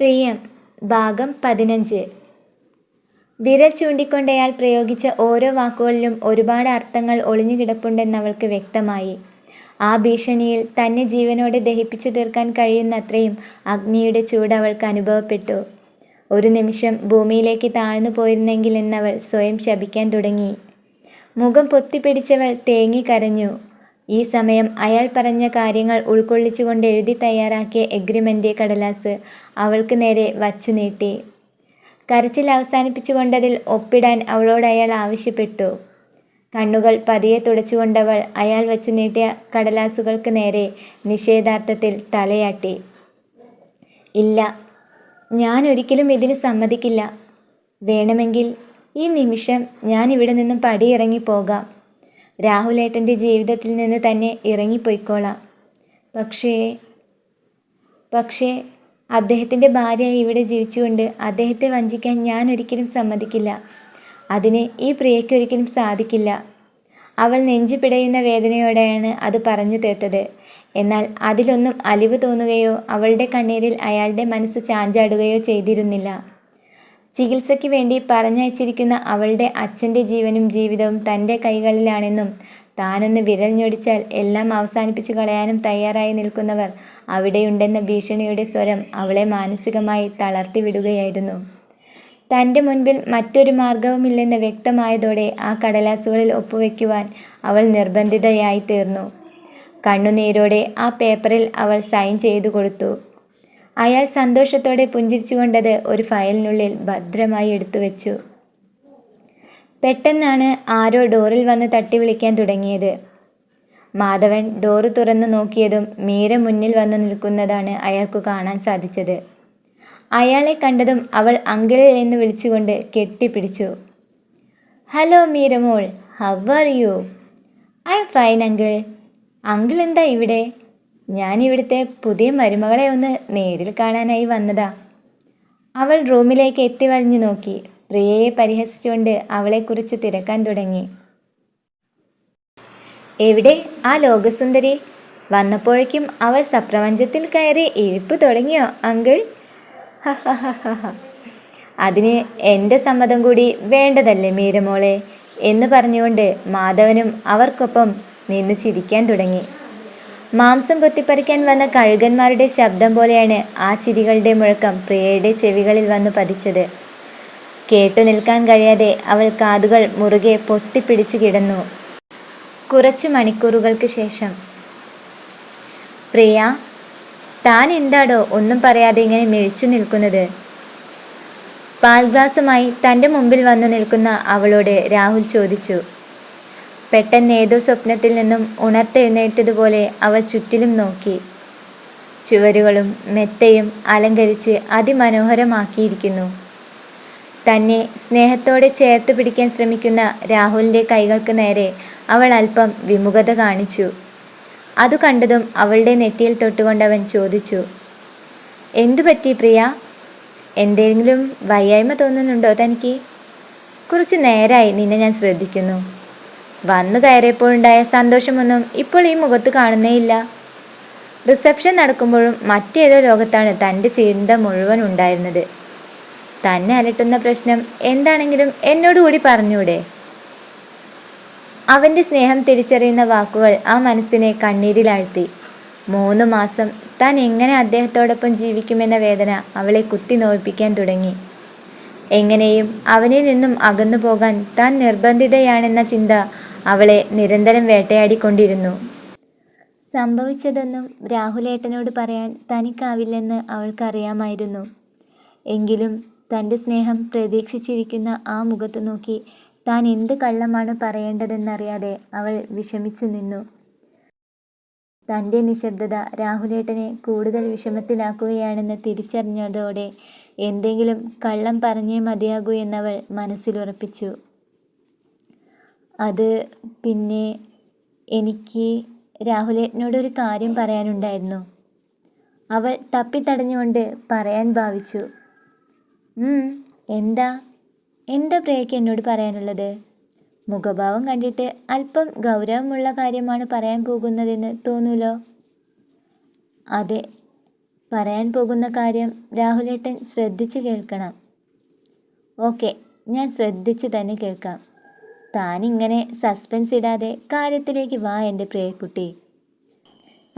പ്രിയം ഭാഗം പതിനഞ്ച്. വിരൽ ചൂണ്ടിക്കൊണ്ടയാൾ പ്രയോഗിച്ച ഓരോ വാക്കുകളിലും ഒരുപാട് അർത്ഥങ്ങൾ ഒളിഞ്ഞുകിടപ്പുണ്ടെന്ന് കിടപ്പുണ്ടെന്നവൾക്ക് വ്യക്തമായി. ആ ഭീഷണിയിൽ തന്നെ ജീവനോടെ ദഹിപ്പിച്ചു തീർക്കാൻ കഴിയുന്നത്രയും അഗ്നിയുടെ ചൂട് അവൾക്ക് അനുഭവപ്പെട്ടു. ഒരു നിമിഷം ഭൂമിയിലേക്ക് താഴ്ന്നു പോയിരുന്നെങ്കിൽ എന്നവൾ സ്വയം ശപിക്കാൻ തുടങ്ങി. മുഖം പൊത്തിപ്പിടിച്ചവൾ തേങ്ങി കരഞ്ഞു. ഈ സമയം അയാൾ പറഞ്ഞ കാര്യങ്ങൾ ഉൾക്കൊള്ളിച്ചുകൊണ്ട് എഴുതി തയ്യാറാക്കിയ എഗ്രിമെന്റ് കടലാസ് അവൾക്ക് നേരെ വച്ചു നീട്ടി. കരച്ചിൽ അവസാനിപ്പിച്ചുകൊണ്ടതിൽ ഒപ്പിടാൻ അവളോട് അയാൾ ആവശ്യപ്പെട്ടു. കണ്ണുകൾ പതിയെ തുടച്ചുകൊണ്ടവൾ അയാൾ വച്ചു നീട്ടിയ കടലാസുകൾക്ക് നേരെ നിഷേധാർത്ഥത്തിൽ തലയാട്ടി. ഇല്ല ഞാൻ ഒരിക്കലും ഇതിന് സമ്മതിക്കില്ല. വേണമെങ്കിൽ ഈ നിമിഷം ഞാൻ ഇവിടെ നിന്നും പടിയിറങ്ങി പോകാം. രാഹുലേട്ടന്റെ ജീവിതത്തിൽ നിന്ന് തന്നെ ഇറങ്ങിപ്പോയിക്കോളാം. പക്ഷേ പക്ഷേ അദ്ദേഹത്തിന്റെ ഭാര്യ ഇവിടെ ജീവിച്ചുകൊണ്ട് അദ്ദേഹത്തെ വഞ്ചിക്കാൻ ഞാൻ ഒരിക്കലും സമ്മതിക്കില്ല. അതിന് ഈ പ്രിയയ്ക്ക് ഒരിക്കലും സാധിക്കില്ല. അവൾ നെഞ്ചു പിടയുന്ന വേദനയോടെയാണ് അത് പറഞ്ഞു തീർത്തത്. എന്നാൽ അതിലൊന്നും അലിവ് തോന്നുകയോ അവളുടെ കണ്ണീരിൽ അയാളുടെ മനസ്സ് ചാഞ്ചാടുകയോ ചെയ്തിരുന്നില്ല. ചികിത്സയ്ക്ക് വേണ്ടി പറഞ്ഞയച്ചിരിക്കുന്ന അവളുടെ അച്ഛന്റെ ജീവനും ജീവിതവും തന്റെ കൈകളിലാണെന്നും താനൊന്ന് വിരൽ ഞൊടിച്ചാൽ എല്ലാം അവസാനിപ്പിച്ചു കളയാനും തയ്യാറായി നിൽക്കുന്നവർ അവിടെയുണ്ടെന്ന ഭീഷണിയുടെ സ്വരം അവളെ മാനസികമായി തളർത്തി വിടുകയായിരുന്നു. തന്റെ മുൻപിൽ മറ്റൊരു മാർഗവുമില്ലെന്ന് വ്യക്തമായതോടെ ആ കടലാസുകളിൽ ഒപ്പുവെക്കുവാൻ അവൾ നിർബന്ധിതയായി തീർന്നു കണ്ണുനീരോടെ ആ പേപ്പറിൽ അവൾ സൈൻ ചെയ്തു കൊടുത്തു. അയാൾ സന്തോഷത്തോടെ പുഞ്ചിരിച്ചുകൊണ്ടത് ഒരു ഫയലിനുള്ളിൽ ഭദ്രമായി എടുത്തു വെച്ചു പെട്ടെന്നാണ് ആരോ ഡോറിൽ വന്ന് തട്ടി വിളിക്കാൻ തുടങ്ങിയത്. മാധവൻ ഡോറ് തുറന്നു നോക്കിയതും മീര മുന്നിൽ വന്ന് നിൽക്കുന്നതാണ് അയാൾക്ക് കാണാൻ സാധിച്ചത്. അയാളെ കണ്ടതും അവൾ അങ്കിളിൽ എന്ന് വിളിച്ചുകൊണ്ട് കെട്ടിപ്പിടിച്ചു. Hello Meeramol how are you? I am fine uncle. Uncle എന്താ ഇവിടെ? ഞാൻ ഇവിടുത്തെ പുതിയ മരുമകളെ ഒന്ന് നേരിൽ കാണാനായി വന്നതാ. അവൾ റൂമിലേക്ക് എത്തി വലിഞ്ഞു നോക്കി. പ്രിയയെ പരിഹസിച്ചുകൊണ്ട് അവളെക്കുറിച്ച് തിരക്കാൻ തുടങ്ങി. എവിടെ ആ ലോകസുന്ദരി? വന്നപ്പോഴേക്കും അവൾ സപ്രപഞ്ചത്തിൽ കയറി ഇരിപ്പ് തുടങ്ങിയോ അങ്കിൾ? അതിന് എന്റെ സമ്മതം കൂടി വേണ്ടതല്ലേ മീരമോളെ? എന്ന് പറഞ്ഞുകൊണ്ട് മാധവനും അവർക്കൊപ്പം നിന്ന് ചിരിക്കാൻ തുടങ്ങി. മാംസം കൊത്തിപ്പറിക്കാൻ വന്ന കഴുകന്മാരുടെ ശബ്ദം പോലെയാണ് ആ ചിരികളുടെ മുഴക്കം പ്രിയയുടെ ചെവികളിൽ വന്നു പതിച്ചത്. കേട്ടു നിൽക്കാൻ കഴിയാതെ അവൾ കാതുകൾ മുറുകെ പൊത്തിപ്പിടിച്ചു കിടന്നു. കുറച്ച് മണിക്കൂറുകൾക്ക് ശേഷം. പ്രിയ താൻ എന്താടോ ഒന്നും പറയാതെ ഇങ്ങനെ മിഴിച്ചു നിൽക്കുന്നത്? പാൽ ഗ്ലാസുമായി തന്റെ മുമ്പിൽ വന്നു നിൽക്കുന്ന അവളോട് രാഹുൽ ചോദിച്ചു. പെട്ടെന്ന് ഏതോ സ്വപ്നത്തിൽ നിന്നും ഉണർത്തെഴുന്നേറ്റതുപോലെ അവൾ ചുറ്റിലും നോക്കി. ചുവരുകളും മെത്തയും അലങ്കരിച്ച് അതിമനോഹരമാക്കിയിരിക്കുന്നു. തന്നെ സ്നേഹത്തോടെ ചേർത്ത് പിടിക്കാൻ ശ്രമിക്കുന്ന രാഹുലിന്റെ കൈകൾക്ക് നേരെ അവൾ അല്പം വിമുഖത കാണിച്ചു. അത് കണ്ടതും അവളുടെ നെറ്റിയിൽ തൊട്ടുകൊണ്ടവൻ ചോദിച്ചു എന്തു പറ്റി പ്രിയ? എന്തെങ്കിലും വയ്യായ്മ തോന്നുന്നുണ്ടോ തനിക്ക്? കുറച്ച് നേരായി നിന്നെ ഞാൻ ശ്രദ്ധിക്കുന്നു. വന്നു കയറിയപ്പോഴുണ്ടായ സന്തോഷമൊന്നും ഇപ്പോൾ ഈ മുഖത്ത് കാണുന്നേയില്ല. റിസപ്ഷൻ നടക്കുമ്പോഴും മറ്റേതോ ലോകത്താണ് തന്റെ ചിന്ത മുഴുവൻ ഉണ്ടായിരുന്നത്. തന്നെ അലട്ടുന്ന പ്രശ്നം എന്താണെങ്കിലും എന്നോടുകൂടി പറഞ്ഞൂടെ അവന്റെ സ്നേഹം തിരിച്ചറിയുന്ന വാക്കുകൾ ആ മനസ്സിനെ കണ്ണീരിലാഴ്ത്തി. മൂന്ന് മാസം താൻ എങ്ങനെ അദ്ദേഹത്തോടൊപ്പം ജീവിക്കുമെന്ന വേദന അവളെ കുത്തി നോവിപ്പിക്കാൻ തുടങ്ങി. എങ്ങനെയും അവനിൽ നിന്നും അകന്നു പോകാൻ താൻ നിർബന്ധിതയാണെന്ന ചിന്ത അവളെ നിരന്തരം വേട്ടയാടിക്കൊണ്ടിരുന്നു. സംഭവിച്ചതൊന്നും രാഹുലേട്ടനോട് പറയാൻ തനിക്കാവില്ലെന്ന് അവൾക്കറിയാമായിരുന്നു. എങ്കിലും തന്റെ സ്നേഹം പ്രതീക്ഷിച്ചിരിക്കുന്ന ആ മുഖത്ത് നോക്കി താൻ എന്ത് കള്ളമാണ് പറയേണ്ടതെന്നറിയാതെ അവൾ വിഷമിച്ചു നിന്നു. തന്റെ നിശബ്ദത രാഹുലേട്ടനെ കൂടുതൽ വിഷമത്തിലാക്കുകയാണെന്ന് തിരിച്ചറിഞ്ഞതോടെ എന്തെങ്കിലും കള്ളം പറഞ്ഞേ മതിയാകൂ എന്നവൾ മനസ്സിലുറപ്പിച്ചു. അത് പിന്നെ എനിക്ക് രാഹുലേട്ടനോടൊരു കാര്യം പറയാനുണ്ടായിരുന്നു. അവൾ തപ്പിത്തടഞ്ഞുകൊണ്ട് പറയാൻ ഭാവിച്ചു. "ഉം, എന്താ? എന്താ പ്രിയയ്ക്ക് എന്നോട് പറയാനുള്ളത്? മുഖഭാവം കണ്ടിട്ട് അല്പം ഗൗരവമുള്ള കാര്യമാണ് പറയാൻ പോകുന്നതെന്ന് തോന്നൂലോ? അതെ പറയാൻ പോകുന്ന കാര്യം രാഹുലേട്ടൻ ശ്രദ്ധിച്ച് കേൾക്കണം. ഓക്കെ ഞാൻ ശ്രദ്ധിച്ച് തന്നെ കേൾക്കാം. താനിങ്ങനെ സസ്പെൻസ് ഇടാതെ കാര്യത്തിലേക്ക് വാ എന്റെ പ്രിയക്കുട്ടി.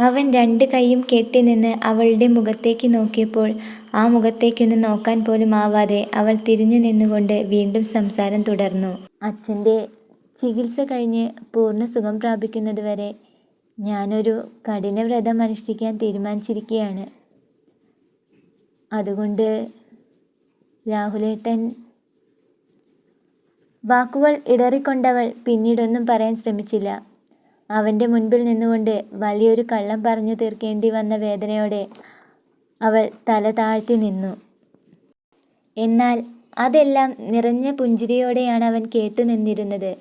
അവൻ രണ്ട് കൈയും കെട്ടി നിന്ന് അവളുടെ മുഖത്തേക്ക് നോക്കിയപ്പോൾ ആ മുഖത്തേക്കൊന്ന് നോക്കാൻ പോലും ആവാതെ അവൾ തിരിഞ്ഞു നിന്നുകൊണ്ട് വീണ്ടും സംസാരം തുടർന്നു. അച്ഛന്റെ ചികിത്സ കഴിഞ്ഞ് പൂർണ സുഖം പ്രാപിക്കുന്നതുവരെ ഞാനൊരു കഠിനവ്രതം അനുഷ്ഠിക്കാൻ തീരുമാനിച്ചിരിക്കുകയാണ്. അതുകൊണ്ട് രാഹുലേട്ടൻ വാക്കുകൾ ഇടറിക്കൊണ്ടവൾ പിന്നീടൊന്നും പറയാൻ ശ്രമിച്ചില്ല. അവന്റെ മുൻപിൽ നിന്നുകൊണ്ട് വലിയൊരു കള്ളം പറഞ്ഞു തീർക്കേണ്ടി വന്ന വേദനയോടെ അവൾ തല താഴ്ത്തി നിന്നു. എന്നാൽ അതെല്ലാം നിറഞ്ഞ പുഞ്ചിരിയോടെയാണ് അവൻ കേട്ടു നിന്നിരുന്നത്.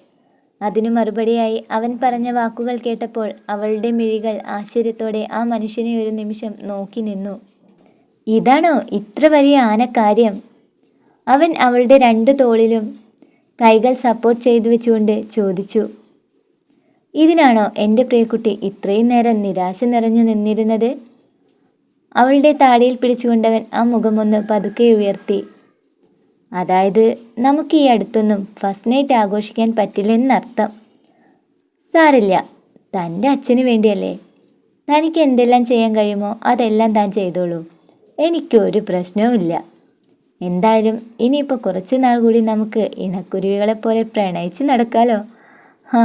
അതിനു മറുപടിയായി അവൻ പറഞ്ഞ വാക്കുകൾ കേട്ടപ്പോൾ അവളുടെ മിഴികൾ ആശ്ചര്യത്തോടെ ആ മനുഷ്യനെ ഒരു നിമിഷം നോക്കി നിന്നു. ഇതാണോ ഇത്ര വലിയ ആനക്കാര്യം? അവൻ അവളുടെ രണ്ട് തോളിലും കൈകൾ സപ്പോർട്ട് ചെയ്തു വെച്ചുകൊണ്ട് ചോദിച്ചു. ഇതിനാണോ എന്റെ പ്രിയക്കുട്ടി ഇത്രയും നേരം നിരാശ നിറഞ്ഞു നിന്നിരുന്നത്? അവളുടെ താടിയിൽ പിടിച്ചുകൊണ്ടവൻ ആ മുഖമൊന്ന് പതുക്കെ ഉയർത്തി. അതായത് നമുക്ക് ഈ അടുത്തൊന്നും ഫസ്റ്റ് നൈറ്റ് ആഘോഷിക്കാൻ പറ്റില്ലെന്നർത്ഥം. സാരില്ല തന്റെ അച്ഛന് വേണ്ടിയല്ലേ? തനിക്ക് എന്തെല്ലാം ചെയ്യാൻ കഴിയുമോ അതെല്ലാം താൻ ചെയ്തോളൂ. എനിക്കൊരു പ്രശ്നവുമില്ല. എന്തായാലും ഇനിയിപ്പോൾ കുറച്ച് നാൾ കൂടി നമുക്ക് ഇണക്കുരുവികളെ പോലെ പ്രണയിച്ച് നടക്കാലോ? ഹാ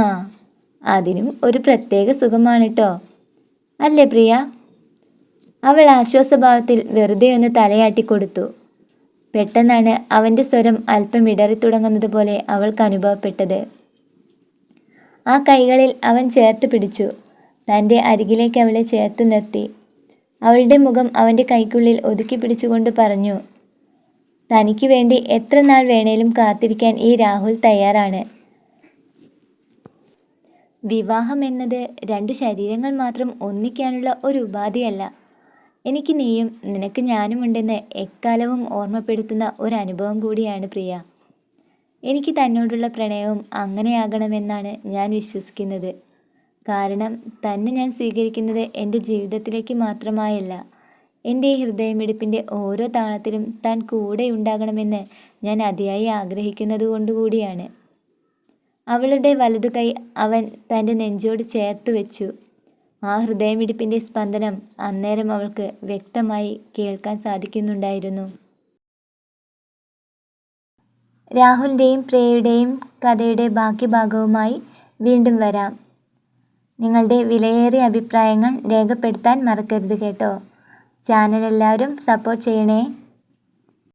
അതിനും ഒരു പ്രത്യേക സുഖമാണ് കേട്ടോ അല്ലേ പ്രിയ? അവൾ ആശ്വാസഭാവത്തിൽ വെറുതെ ഒന്ന് തലയാട്ടി കൊടുത്തു. പെട്ടെന്നാണ് അവന്റെ സ്വരം അല്പം ഇടറി തുടങ്ങുന്നത് പോലെ അവൾക്ക് അനുഭവപ്പെട്ടത്. ആ കൈകളിൽ അവൻ ചേർത്ത് പിടിച്ചു. തന്റെ അരികിലേക്ക് അവളെ ചേർത്ത് നിർത്തി. അവളുടെ മുഖം അവന്റെ കൈക്കുള്ളിൽ ഒതുക്കി പിടിച്ചുകൊണ്ട് പറഞ്ഞു തനിക്ക് വേണ്ടി എത്ര നാൾ വേണേലും കാത്തിരിക്കാൻ ഈ രാഹുൽ തയ്യാറാണ്. വിവാഹം എന്നത് രണ്ട് ശരീരങ്ങൾ മാത്രം ഒന്നിക്കാനുള്ള ഒരു ഉപാധിയല്ല. എനിക്ക് നീയും നിനക്ക് ഞാനും ഉണ്ടെന്ന് എക്കാലവും ഓർമ്മപ്പെടുത്തുന്ന ഒരു അനുഭവം കൂടിയാണ് പ്രിയ. എനിക്ക് തന്നോടുള്ള പ്രണയവും അങ്ങനെയാകണമെന്നാണ് ഞാൻ വിശ്വസിക്കുന്നത്. കാരണം തന്നെ ഞാൻ സ്വീകരിക്കുന്നത് എന്റെ ജീവിതത്തിലേക്ക് മാത്രമായല്ല. എന്റെ ഹൃദയമിടിപ്പിന്റെ ഓരോ താളത്തിലും താൻ കൂടെ ഉണ്ടാകണമെന്ന് ഞാൻ അതിയായി ആഗ്രഹിക്കുന്നതുകൊണ്ടുകൂടിയാണ് അവളുടെ വലതു കൈ അവൻ തന്റെ നെഞ്ചോട് ചേർത്ത് വെച്ചു. ആ ഹൃദയമിടിപ്പിന്റെ സ്പന്ദനം അന്നേരം അവൾക്ക് വ്യക്തമായി കേൾക്കാൻ സാധിക്കുന്നുണ്ടായിരുന്നു. രാഹുലിന്റെയും പ്രിയയുടെയും കഥയുടെ ബാക്കി ഭാഗവുമായി വീണ്ടും വരാം. നിങ്ങളുടെ വിലയേറിയ അഭിപ്രായങ്ങൾ രേഖപ്പെടുത്താൻ മറക്കരുത് കേട്ടോ. ചാനൽ എല്ലാവരും സപ്പോർട്ട് ചെയ്യണേ.